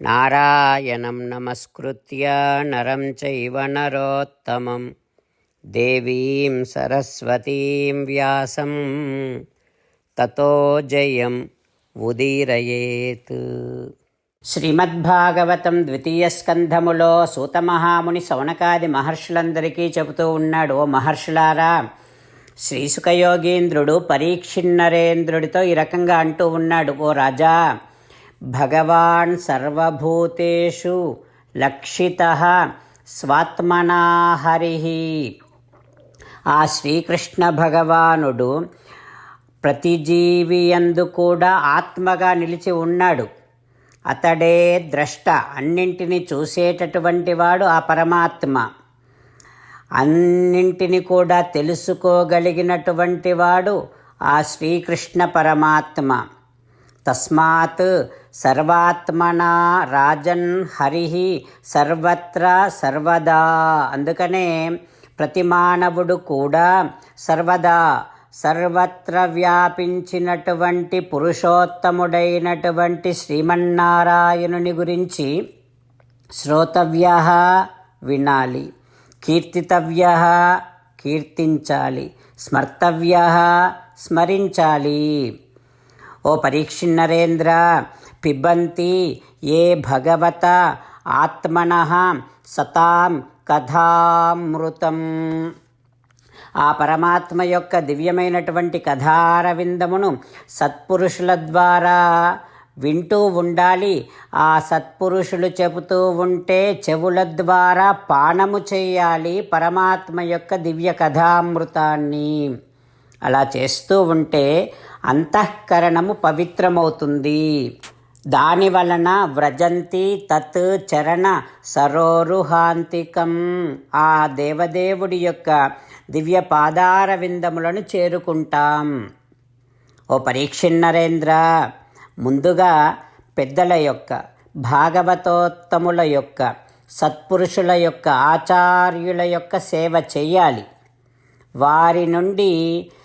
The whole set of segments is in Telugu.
నారాయణం నమస్కృత్య నరం చైవ నరోత్తమం దేవీం సరస్వతీం వ్యాసం తతో జయం ఉదీరయేత్ శ్రీమద్భాగవతం ద్వితీయ స్కంధములో సూతమహాముని సౌనకాది మహర్షులందరికీ చెబుతూ ఉన్నాడు ఓ మహర్షులారా శ్రీసుఖయోగీంద్రుడు పరీక్షిన్నరేంద్రుడితో ఈ రకంగా అంటూ ఉన్నాడు ఓ రాజా భగవాన్ సర్వభూతేషు లక్షిత స్వాత్మనా హరి. ఆ శ్రీకృష్ణ భగవానుడు ప్రతి జీవియందు కూడా ఆత్మగా నిలిచి ఉన్నాడు. అతడే ద్రష్ట అన్నింటినీ చూసేటటువంటి వాడు ఆ పరమాత్మ. అన్నింటిని కూడా తెలుసుకోగలిగినటువంటి వాడు ఆ శ్రీకృష్ణ పరమాత్మ. తస్మాత్ సర్వాత్మనా రాజన్ హరి సర్వత్ర సర్వదా. అందుకనే ప్రతి మానవుడు కూడా సర్వదా సర్వత్ర వ్యాపించినటువంటి పురుషోత్తముడైనటువంటి శ్రీమన్నారాయణుని గురించి శ్రోతవ్య వినాలి కీర్తితవ్య కీర్తించాలి స్మర్తవ్య స్మరించాలి. ఓ పరీక్షిన్నరేంద్ర పిబంతి ఏ భగవత ఆత్మన సతాం కథామృతం. ఆ పరమాత్మ యొక్క దివ్యమైనటువంటి కథారవిందమును సత్పురుషుల ద్వారా వింటూ ఉండాలి. ఆ సత్పురుషులు చెబుతూ ఉంటే చెవుల ద్వారా పానము చేయాలి పరమాత్మ యొక్క దివ్య కథామృతాన్ని. అలా చేస్తూ ఉంటే అంతఃకరణము పవిత్రమవుతుంది. దాని వలన వ్రజంతి తత్ చరణ సరోరుహాంతికం. ఆ దేవదేవుడి యొక్క దివ్య పాదారవిందములను చేరుకుంటాం. ఓ పరీక్షిన్నరేంద్ర ముందుగా పెద్దల యొక్క భాగవతోత్తముల యొక్క సత్పురుషుల యొక్క ఆచార్యుల యొక్క సేవ చెయ్యాలి వారి నుండి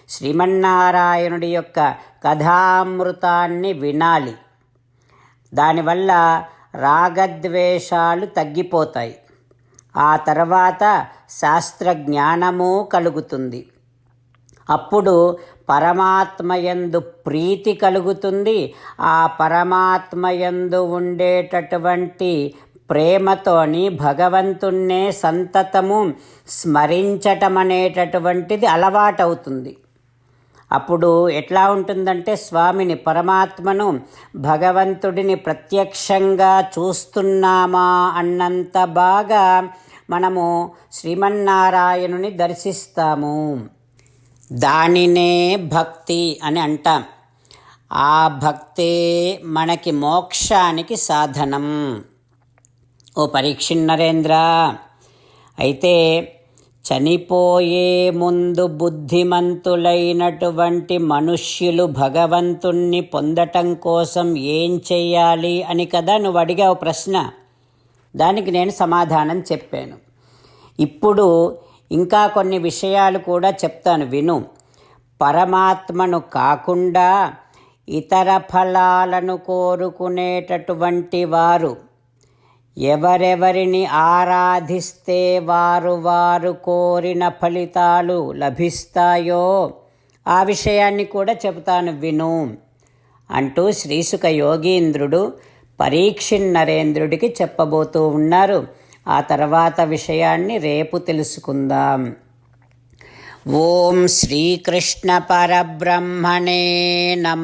శ్రీమన్నారాయణుడి యొక్క కథామృతాన్ని వినాలి. దానివల్ల రాగద్వేషాలు తగ్గిపోతాయి. ఆ తర్వాత శాస్త్ర జ్ఞానము కలుగుతుంది. అప్పుడు పరమాత్మయందు ప్రీతి కలుగుతుంది. ఆ పరమాత్మయందు ఉండేటటువంటి ప్రేమతోని భగవంతుణ్ణే సంతతము స్మరించటం అనేటటువంటిది అలవాటవుతుంది. అప్పుడు ఎట్లా ఉంటుందంటే స్వామిని పరమాత్మను భగవంతుడిని ప్రత్యక్షంగా చూస్తున్నామా అన్నంత బాగా మనము శ్రీమన్నారాయణుని దర్శిస్తాము. దానినే భక్తి అని అంటాం. ఆ భక్తే మనకి మోక్షానికి సాధనం. ఓ పరీక్షిన్నరేంద్ర అయితే చనిపోయే ముందు బుద్ధిమంతులైనటువంటి మనుష్యులు భగవంతుణ్ణి పొందటం కోసం ఏం చెయ్యాలి అని కదా నువ్వు అడిగావు ప్రశ్న. దానికి నేను సమాధానం చెప్పాను. ఇప్పుడు ఇంకా కొన్ని విషయాలు కూడా చెప్తాను విను. పరమాత్మను కాకుండా ఇతర ఫలాలను కోరుకునేటటువంటి వారు ఎవరెవరిని ఆరాధిస్తే వారు వారు కోరిన ఫలితాలు లభిస్తాయో ఆ విషయాన్ని కూడా చెబుతాను విను. అంటూ శ్రీసుక యోగీంద్రుడు పరీక్షిన్ నరేంద్రుడికి చెప్పబోతూ ఉన్నారు. ఆ తర్వాత విషయాన్ని రేపు తెలుసుకుందాం. ఓం శ్రీకృష్ణ పరబ్రహ్మణే నమ.